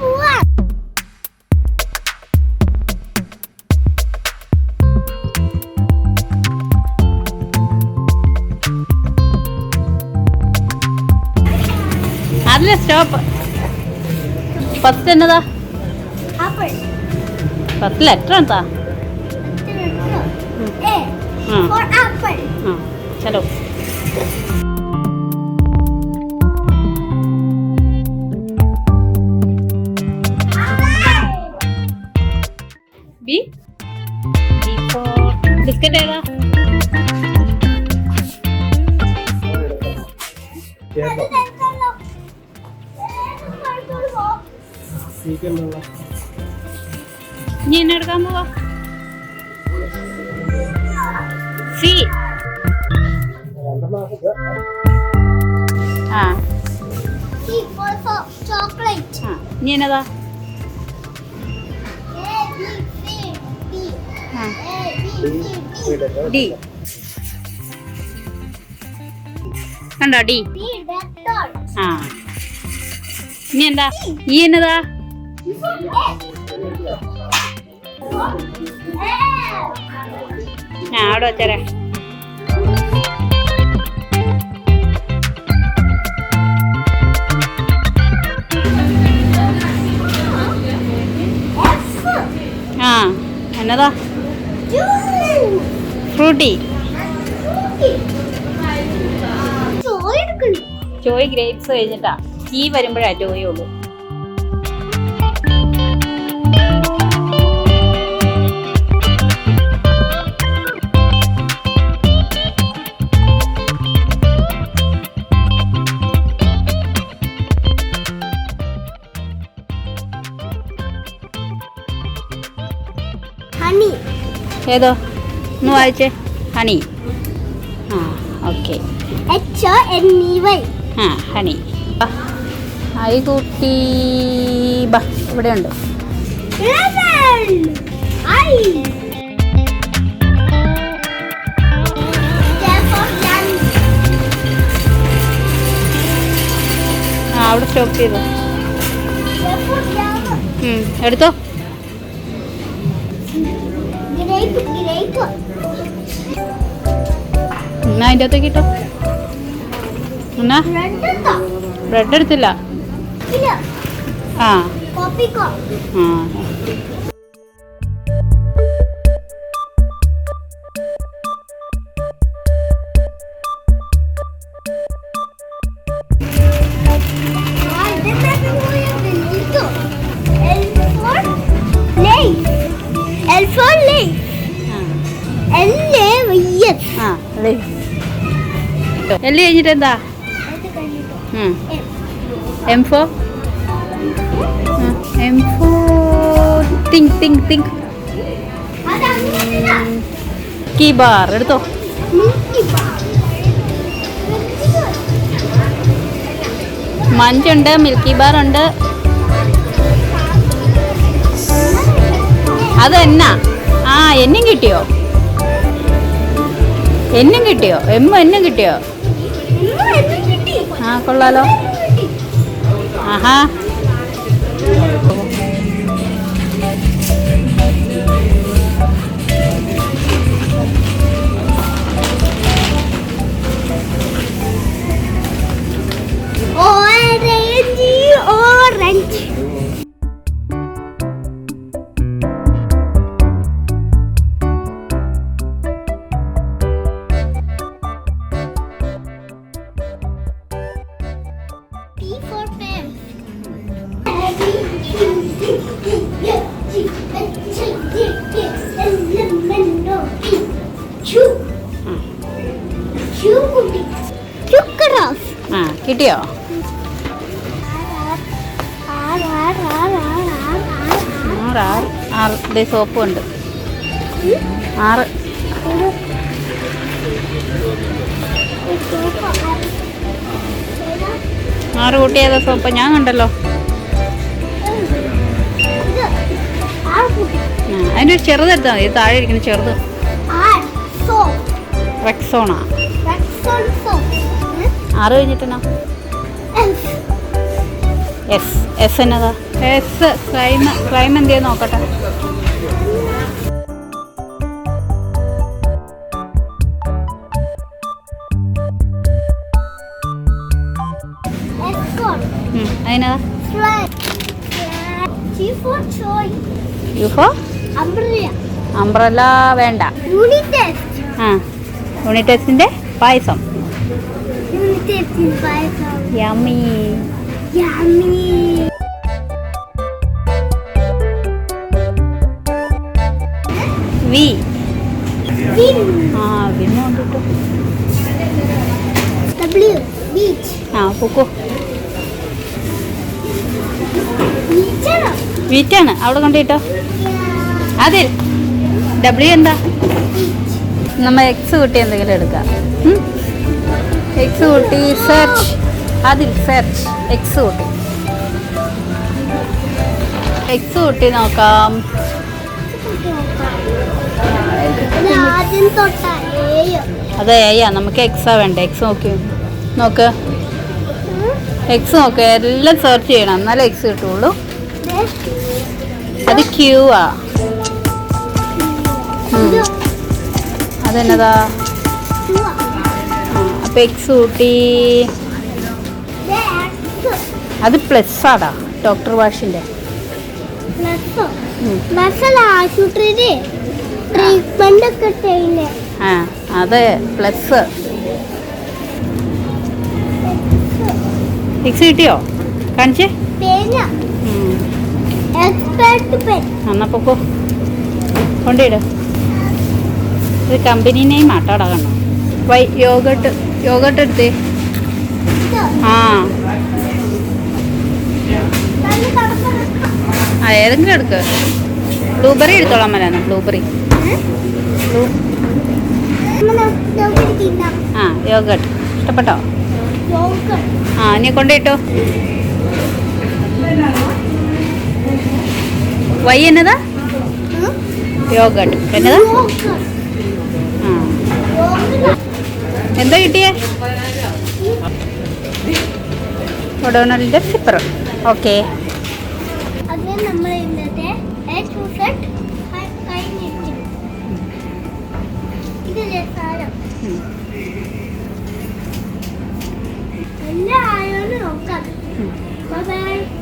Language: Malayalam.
പോവാം. അതിലെ സ്റ്റോപ്പ് ഫസ്റ്റ് എന്നതാ? ഫസ്റ്റ് ലെറ്റർ എന്താ? ആ. ഫോർ ആപ്പിൾ ആ ചലോ ബി ബി ഫോർ ബിസ്ക്കറ്റ് ഏതാ ഇനി എന്നെ എടുക്കാൻ പോവാ സി ആ ചോക്ലേറ്റ് ആ ഇനി ഡി. കണ്ടോ ഡി? ആ. ഇനി എന്താ? ഈ എന്നതാ? ഞാൻ അവിടെ വെച്ചേരെ. ആ എന്നതാ? ഫ്രൂട്ടി. ചോയ് ഗ്രേപ്സ് കഴിഞ്ഞിട്ടാ. ഈ വരുമ്പോഴാ ചോയ് ഉള്ളൂ. ഹണി ഏതോ? ഒന്ന് വായിച്ചേ. ഹണി. ആ ഓക്കെ. എൻ ആ ഹണി. ഐ കുട്ടി. ബാ ഇവിടെ ഉണ്ട് ആ അവിടെ സ്റ്റോപ്പ് ചെയ്തോ. എടുത്തോ. എന്നാ അതിന്റെ അകത്തേക്ക് ഇട്ടോ. എന്നാ? ബ്രെഡ് എടുത്തില്ല. ആ. ആ. ആ ഇതിന്റെ കഴിഞ്ഞിട്ട് എന്താ? M for M for think think think അത് കീ ബാർ എടുത്തോ? മഞ്ചുണ്ട് മിൽക്കി ബാർ ഉണ്ട്. അത് എന്നാ? ആ എന്നും കിട്ടിയോ? എന്നും കിട്ടിയോ? എമ്മ എന്നും കിട്ടിയോ? ആ കൊള്ളാലോ. ആഹാ. ആ കിട്ടിയോ. ആറ് ആറ് ആറ്. ഇതേ സോപ്പും ഉണ്ട്. ആറ്. ആറ് കൂട്ടി ഏതാ സോപ്പ്. ഞാൻ കണ്ടല്ലോ. ഒരു ചെറുതെടുത്താൽ മതി. താഴെ ഇരിക്കുന്ന ചെറുത്. റെക്സോണ ആറ് കഴിഞ്ഞിട്ടെന്നാ? എസ് എസ് എന്നതാ? എസ് ക്ലൈം ക്ലൈം നോക്കട്ടെ? അതിനതാ. യുഫോ അംബ്രല്ല വേണ്ട. ആ. യൂണിറ്റ് ടെസ്റ്റിന്റെ പായസം. യമ്മി. വി. ആ വിന്ന് കൊണ്ടിട്ടു W. ആ പൊക്കോ. വീറ്റാണ് അവിടെ കൊണ്ടിട്ടോ? അതിൽ. ഡബ്ല്യു എന്താ? Beach. നമ്മ എക്സ് കൂട്ടി എന്തെങ്കിലും എടുക്കാം. എക്സ് കൂട്ടി സെർച്ച് അതിൽ സെർച്ച് എക്സ് കൂട്ടി. എക്സ് കൂട്ടി നോക്കാം. അതെ ഏയാ നമുക്ക് എക്സാ വേണ്ട? എക്സ് നോക്കി. നോക്ക്. എക്സ് നോക്ക്. എല്ലാം സെർച്ച് ചെയ്യണം. എന്നാലേ എക്സ് കിട്ടുള്ളൂ. അത് ക്യൂ ആ. അതെന്നതാ? അപ്പൊ എക്സ് കൂട്ടി. അത് പ്ലസ് ആടാ ഡോക്ടർ വാഷിന്റെ ആ അതെ പ്ലസ് എക്സ് കിട്ടിയോ? കാണിച്ചേ? എന്നാ പൊക്കോ കൊണ്ടിട് ഇത് കമ്പനി നെയിം ആട്ടാടാ കണ്ണോ വൈ യോഗട്ട് യോഗട്ട് എടുത്തേ. ആ. ആ ഏതെങ്കിലും എടുക്ക്. ബ്ലൂബെറി എടുത്തോളാൻ മലാന്ന് ബ്ലൂബെറി ആ യോഗട്ട് ഇഷ്ടപ്പെട്ടോ? ആ നീ കൊണ്ടിട്ടോ വൈ എന്നതാ? യോഗട്ട് എന്നതാ? എന്താ കിട്ടിയേ? ഒഡോണലിന്റെ സിപ്പർ ഓക്കെ Bye bye.